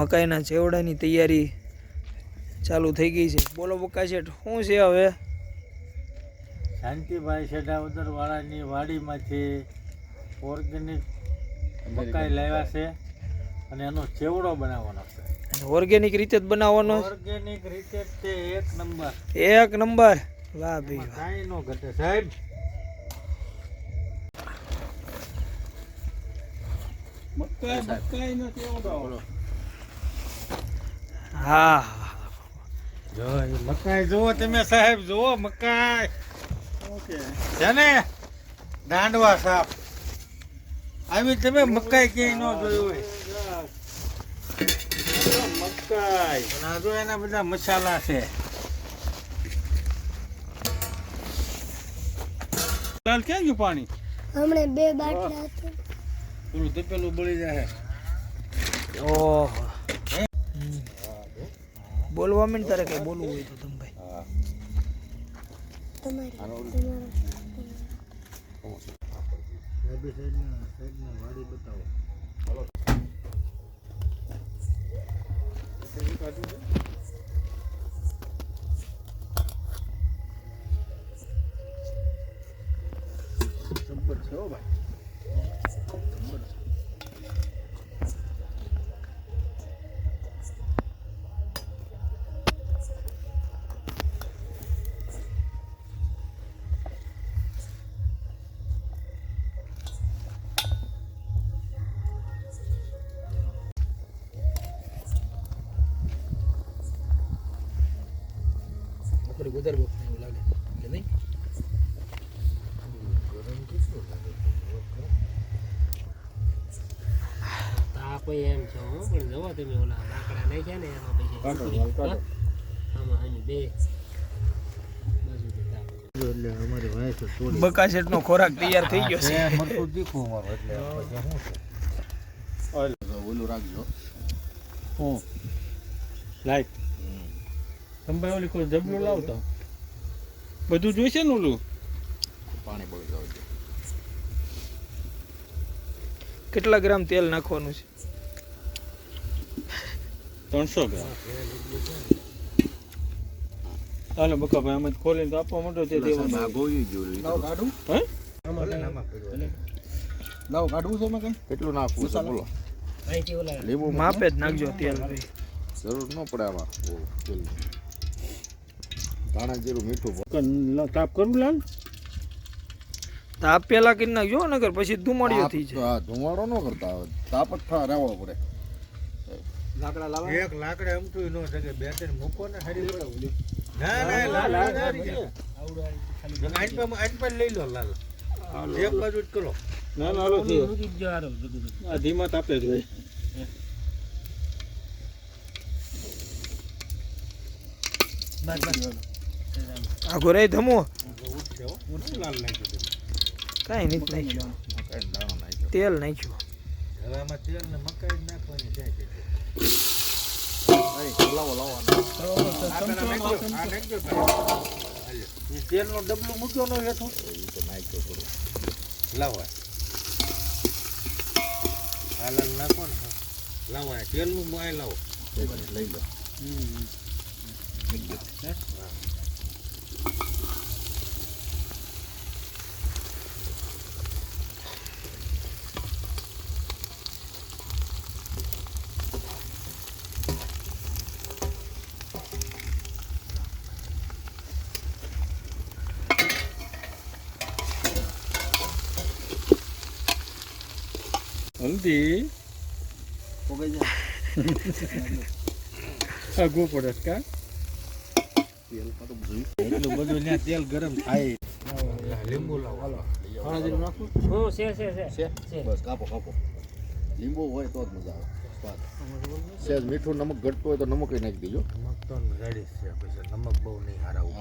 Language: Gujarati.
મકાઈના ચેવડાની તૈયારી ચાલુ થઈ ગઈ છે. બોલો બકા શેઠ શું છે હવે? શાંતિભાઈ શેઢાવદર વાળાની વાડીમાંથી ઓર્ગેનિક મકાઈ લાવ્યા છે અને એનો ચેવડો બનાવવાનો છે. ઓર્ગેનિક રીતે જ બનાવવાનો? ઓર્ગેનિક રીતે જ તે એક નંબર. એક નંબર? વાહ ભાઈ કાઈ નો ઘટે સાહેબ. મકાઈ મકાઈ નો ચેવડો હા. હા. જો મકાઈ. જુઓ તમે સાહેબ જુઓ મકાઈ. છે ને? દાંડવા સાપ. આવી તમે મકાઈ ક્યાંય ન જોયું હોય. મકાઈ. જો એના બધા મસાલા છે. લાલ ક્યાં ગયું પાણી? હમણે બે બાટલા હતા પેલું તપેલું બળી જાય ઓહો. બોલવા માંડ તારે કઈ બોલવું હોય તો તમે ભાઈ. તમારી તમારા વાડી બતાવો જબ્બર છે હો ભાઈ આપણે એવું લાગે. કે નહીં? તાપ એમ છે હો પણ જવો તમે ઓલા લાકડા નાખ્યા ને એમાં પછી. આમાં આની બે બાજુથી તાપ એટલે અમારી વાઈફ થોડી બકા નો ખોરાક તૈયાર થઈ ગયો છે. મરતું અમારું એટલે શું છે? ઓલું રાખજો. હું. લાઈટ. સંભાઈ ઓલી કોઈ જબલું લાવતા? બધું જોઈશે ને ઓલું? પાણી બળી જવું કેટલા ગ્રામ તેલ નાખવાનું છે? ત્રણસો ગ્રામ. હાલો બકાભાઈ અમે ખોલીને તો આપવા આ ગોળી જેવું હે? લાવ કાઢવું છે એમાં કઈ? કેટલું નાખવું છે બોલો. લીંબુ માપે જ નાખજો તેલ. જરૂર ન પડે આમાં તેલ. ધાણા જીરું મીઠું તાપ કરું લાલ? તાપ પેલા કરી નાખજો નગર પછી ધુમાડીઓ થઈ જાય. હા ધુમાડો ન કરતા હવે તાપ જ થા રહેવો પડે. એક લાકડે અમતું નો જગે બે ત્રણ મૂકો ને હરી ના ના લાલ લાલ આઈન પર લઈ લો લાલ. એક બાજુ જ કરો. ના ના બધું આ ધીમા તાપે જ હોય. બસ બસ. આઘો રહી ધમો. ઉઠશે હો ઉઠશે લાલ નાખ્યું. તમે કાંઈ નથી નાખ્યું. કઈ દાણો નાખ્યો. તેલ નાખ્યું. હવે આમાં તેલ ને મકાઈ નાખવાની છે. કે લાવો લાવો તેલ નો ડબલું મૂક્યો નો હેઠું. એ તો નાખ્યો થોડું. લાવો આ. લાલ નાખો ને લાવો આ. તેલનું આ લાવો. લઈ લો. હલ્દી આગો પડે કા? તેલ ગરમ થાય. લીંબુ લાવો. હું છે છે છે. બસ કાપો કાપો. લીંબુ હોય તો જ મજા આવે. સહેજ મીઠું નમક ઘટતું હોય તો નમક નાખી દેજો. નમક તો રેડી છે પછી નમક બહુ નહીં હારાવું.